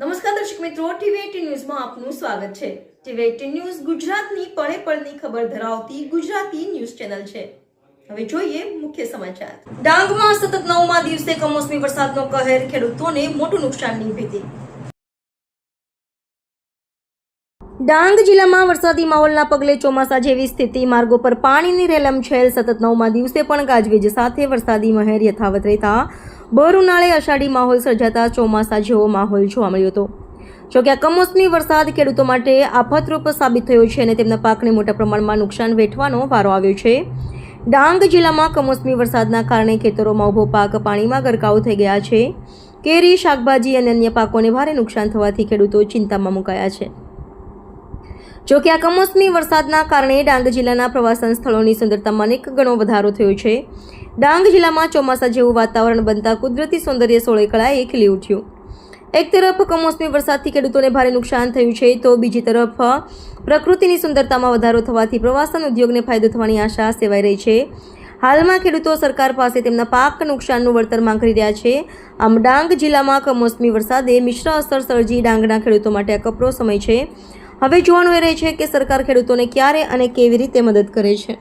નમસ્કાર દર્શક મિત્રો ટીવી ન્યૂઝમાં આપનું સ્વાગત છે. ટીવી એટીન ન્યૂઝ ગુજરાતની પળે પળની ખબર ધરાવતી ગુજરાતી ન્યૂઝ ચેનલ છે. હવે જોઈએ મુખ્ય સમાચાર. ડાંગમાં સતત નવમા દિવસે કમોસમી વરસાદનો કહેર, ખેડૂતોને મોટું નુકસાનની ભીતિ. ડાંગ જિલ્લામાં વરસાદી માહોલના પગલે ચોમાસા જેવી સ્થિતિ, માર્ગો પર પાણીની રેલમછેલ સતત નવમા દિવસે પણ ગાજવીજ સાથે વરસાદી મહેર યથાવત રહેતા ભર ઉનાળે અષાઢી માહોલ સર્જાતા ચોમાસા જેવો માહોલ જોવા મળ્યો હતો. જોકે આ કમોસમી વરસાદ ખેડૂતો માટે આફતરૂપ સાબિત થયો છે અને તેમના પાકને મોટા પ્રમાણમાં નુકસાન વેઠવાનો વારો આવ્યો છે. ડાંગ જિલ્લામાં કમોસમી વરસાદના કારણે ખેતરોમાં ઊભો પાક પાણીમાં ગરકાવ થઈ ગયા છે. કેરી, શાકભાજી અને અન્ય પાકોને ભારે નુકસાન થવાથી ખેડૂતો ચિંતામાં મુકાયા છે. જો કે આ કમોસમી વરસાદના કારણે ડાંગ જિલ્લાના પ્રવાસન સ્થળોની સુંદરતામાં અનેક ગણો વધારો થયો છે. ડાંગ જિલ્લામાં ચોમાસા જેવું વાતાવરણ બનતા કુદરતી સૌંદર્ય સોળેકળાએ ખીલી ઉઠ્યું. એક તરફ કમોસમી વરસાદથી ખેડૂતોને ભારે નુકસાન થયું છે, તો બીજી તરફ પ્રકૃતિની સુંદરતામાં વધારો થવાથી પ્રવાસન ઉદ્યોગને ફાયદો થવાની આશા સેવાઈ રહી છે. હાલમાં ખેડૂતો સરકાર પાસે તેમના પાક નુકસાનનું વળતર માંગ રહ્યા છે. આમ ડાંગ જિલ્લામાં કમોસમી વરસાદે મિશ્ર અસર સર્જી ડાંગના ખેડૂતો માટે અકપરો સમય છે. હવે જોવાનું એ રહે છે કે સરકાર ખેડૂતોને ક્યારે અને કેવી રીતે મદદ કરે છે.